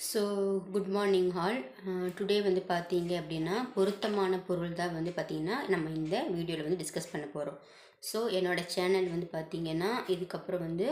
So good morning all today வந்து பார்த்தீங்க அப்படின்னா பொருத்தமான பொருள் தான் வந்து பார்த்திங்கன்னா நம்ம இந்த வீடியோவில் வந்து டிஸ்கஸ் பண்ண போகிறோம் ஸோ என்னோடய சேனல் வந்து பார்த்தீங்கன்னா இதுக்கப்புறம் வந்து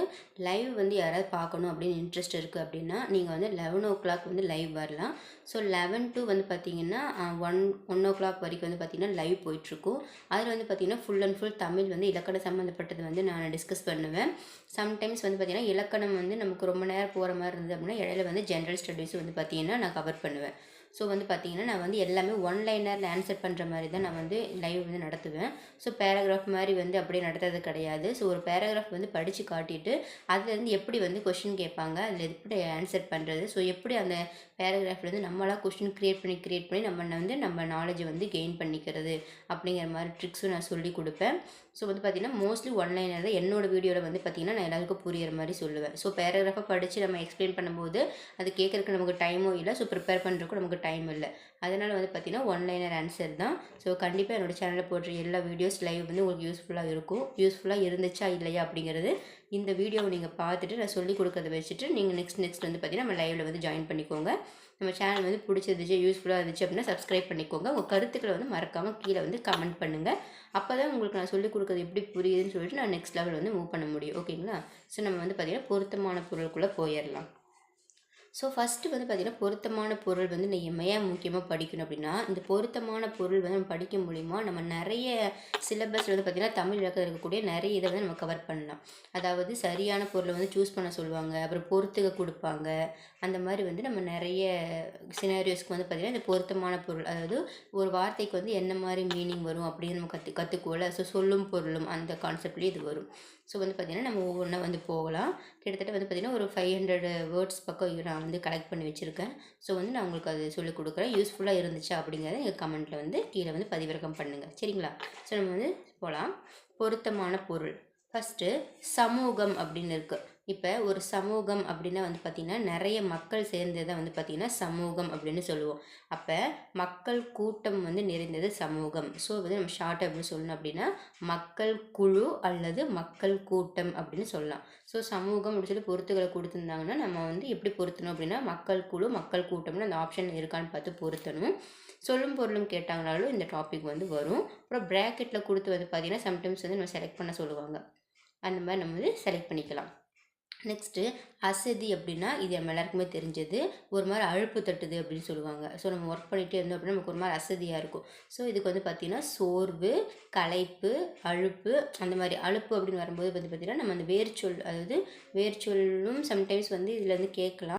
லைவ் வந்து யாராவது பார்க்கணும் அப்படின்னு இன்ட்ரெஸ்ட் இருக்குது அப்படின்னா நீங்கள் வந்து லெவன் ஓ கிளாக் வந்து லைவ் வரலாம். ஸோ லெவன் டு வந்து பார்த்தீங்கன்னா ஒன் ஒன் ஓ கிளாக் வரைக்கும் வந்து பார்த்திங்கன்னா லைவ் போயிட்டுருக்கும். அதில் வந்து பார்த்திங்கன்னா ஃபுல் அண்ட் ஃபுல் தமிழ் வந்து இலக்கணம் சம்மந்தப்பட்டது வந்து நான் டிஸ்கஸ் பண்ணுவேன். சம்டைம்ஸ் வந்து பார்த்திங்கன்னா இலக்கணம் வந்து நமக்கு ரொம்ப நேரம் போகிற மாதிரி இருந்தது அப்படின்னா இடையில வந்து ஜென்ரல் ஸ்டடீஸ் வந்து பார்த்திங்கன்னா நான் கவர் பண்ணுவேன். ஸோ வந்து பார்த்திங்கன்னா நான் வந்து எல்லாமே ஒன் லைனரில் ஆன்சர் பண்ணுற மாதிரி தான் நான் வந்து லைவ் வந்து நடத்துவேன். ஸோ பேராகிராஃப் மாதிரி வந்து அப்படியே நடத்துறது கிடையாது. ஸோ ஒரு பேராகிராஃப் வந்து படித்து காட்டிட்டு அதுலேருந்து எப்படி வந்து கொஷின் கேட்பாங்க அதில் எப்படி ஆன்சர் பண்ணுறது ஸோ எப்படி அந்த பேராகிராஃப்லேருந்து நம்மளாக கொஷின் க்ரியேட் பண்ணி க்ரியேட் பண்ணி நம்ம வந்து நம்ம நாலேஜை வந்து கெயின் பண்ணிக்கிறது அப்படிங்கிற மாதிரி ட்ரிக்ஸும் நான் சொல்லி கொடுப்பேன். ஸோ வந்து பார்த்திங்கன்னா மோஸ்ட்லி ஒன்லைனில் தான் என்னோடய வீடியோவில் வந்து பார்த்திங்கன்னா நான் எல்லாருக்கும் புரியிற மாதிரி சொல்லுவேன். ஸோ பேராகிராஃபாக படித்து நம்ம எக்ஸ்பிளைன் பண்ணும்போது அது கேட்குறதுக்கு நமக்கு டைமும் இல்லை. ஸோ ப்ரிப்பேர் பண்ணுறதுக்கு நமக்கு டைம் டைம் இல்லை. அதனால் வந்து பார்த்திங்கன்னா ஒன்லைனர் ஆன்சர் தான். ஸோ கண்டிப்பாக என்னோடய சேனலில் போடுற எல்லா வீடியோஸ் லைவ் வந்து உங்களுக்கு யூஸ்ஃபுல்லாக இருக்கும். யூஸ்ஃபுல்லாக இருந்துச்சா இல்லையா அப்படிங்கிறது இந்த வீடியோவை நீங்கள் பார்த்துட்டு நான் சொல்லிக் கொடுக்கறத வச்சுட்டு நீங்கள் நெக்ஸ்ட் நெக்ஸ்ட் வந்து பார்த்திங்கன்னா நம்ம லைவில் வந்து ஜாயின் பண்ணிக்கோங்க. நம்ம சேனல் வந்து பிடிச்சிருந்துச்சு யூஸ்ஃபுல்லாக இருந்துச்சு அப்படின்னா சப்ஸ்கிரைப் பண்ணிக்கோங்க. உங்கள் கருத்துக்களை வந்து மறக்காமல் கீழே வந்து கமெண்ட் பண்ணுங்கள் அப்போ தான் உங்களுக்கு நான் சொல்லிக் கொடுக்குறது எப்படி புரியுதுன்னு சொல்லிட்டு நான் நெக்ஸ்ட் லெவல் வந்து மூவ் பண்ண முடியும். ஓகேங்களா ஸோ நம்ம வந்து பார்த்திங்கன்னா பொருத்தமான பொருளுக்குள்ளே போயிடலாம் ஸோ ஃபஸ்ட்டு வந்து பார்த்திங்கன்னா பொருத்தமான பொருள் வந்து நம்ம ஏன் முக்கியமாக படிக்கணும் அப்படின்னா இந்த பொருத்தமான பொருள் வந்து நம்ம படிக்க மூலிமா நம்ம நிறைய சிலபஸ் வந்து பார்த்திங்கன்னா தமிழ் இலக்கத்தில் இருக்கக்கூடிய நிறைய இதை வந்து நம்ம கவர் பண்ணலாம். அதாவது சரியான பொருளை வந்து சூஸ் பண்ண சொல்லுவாங்க அப்புறம் பொறுத்துக்க கொடுப்பாங்க. அந்த மாதிரி வந்து நம்ம நிறைய சினாரியோஸ்க்கு வந்து பார்த்திங்கன்னா இந்த பொருத்தமான பொருள் அதாவது ஒரு வார்த்தைக்கு வந்து என்ன மாதிரி மீனிங் வரும் அப்படின்னு நம்ம கற்று கற்றுக்கோல ஸோ சொல்லும் பொருளும் அந்த கான்செப்ட்லேயே இது வரும். ஸோ வந்து பார்த்திங்கன்னா நம்ம ஒவ்வொன்றா வந்து போகலாம். கிட்டத்தட்ட வந்து பார்த்திங்கன்னா ஒரு ஃபைவ் ஹண்ட்ரட் வேர்ட்ஸ் பக்கம் நான் வந்து கலெக்ட் பண்ணி வச்சுருக்கேன். ஸோ வந்து நான் உங்களுக்கு அது சொல்லிக் கொடுக்குறேன். யூஸ்ஃபுல்லாக இருந்துச்சு அப்படிங்கிறத எங்கள் கமெண்ட்டில் வந்து கீழே வந்து பதிவிறக்கம் பண்ணுங்கள் சரிங்களா? ஸோ நம்ம வந்து போகலாம் பொருத்தமான பொருள். ஃபஸ்ட்டு சமூகம் அப்படின்னு இருக்குது இப்போ ஒரு சமூகம் அப்படின்னா வந்து பார்த்திங்கன்னா நிறைய மக்கள் சேர்ந்ததை வந்து பார்த்திங்கன்னா சமூகம் அப்படின்னு சொல்லுவோம். அப்போ மக்கள் கூட்டம் வந்து நிறைந்தது சமூகம். ஸோ வந்து நம்ம ஷார்ட் அப்படின்னு சொல்லணும் அப்படின்னா மக்கள் குழு அல்லது மக்கள் கூட்டம் அப்படின்னு சொல்லலாம். ஸோ சமூகம் அப்படின்னு சொல்லி பொருத்துகளை கொடுத்துருந்தாங்கன்னா நம்ம வந்து எப்படி பொருத்தணும் அப்படின்னா மக்கள் குழு மக்கள் கூட்டம்னு அந்த ஆப்ஷன் இருக்கான்னு பார்த்து பொருத்தணும். சொல்லும் பொருளும் கேட்டாங்கனாலும் இந்த டாபிக் வந்து வரும். அப்புறம் ப்ராக்கெட்டில் கொடுத்து வந்து பார்த்திங்கன்னா சம்டைம்ஸ் வந்து நம்ம செலக்ட் பண்ண சொல்லுவாங்க. அந்த மாதிரி நம்ம வந்து செலக்ட் பண்ணிக்கலாம். நெக்ஸ்ட்டு அசதி அப்படின்னா இது நம்ம எல்லாருக்குமே தெரிஞ்சது. ஒரு மாதிரி அழுப்பு தட்டுது அப்படின்னு சொல்லுவாங்க. ஸோ நம்ம ஒர்க் பண்ணிகிட்டே இருந்தோம் அப்படின்னா நமக்கு ஒரு மாதிரி அசதியாக இருக்கும். ஸோ இதுக்கு வந்து பார்த்திங்கன்னா சோர்வு களைப்பு அழுப்பு அந்த மாதிரி அழுப்பு அப்படின்னு வரும்போது வந்து பார்த்திங்கன்னா நம்ம அந்த வேர்ச்சொல் அதாவது வேர்ச்சொல்லும் சம்டைம்ஸ் வந்து இதில் வந்து கேட்கலாம்.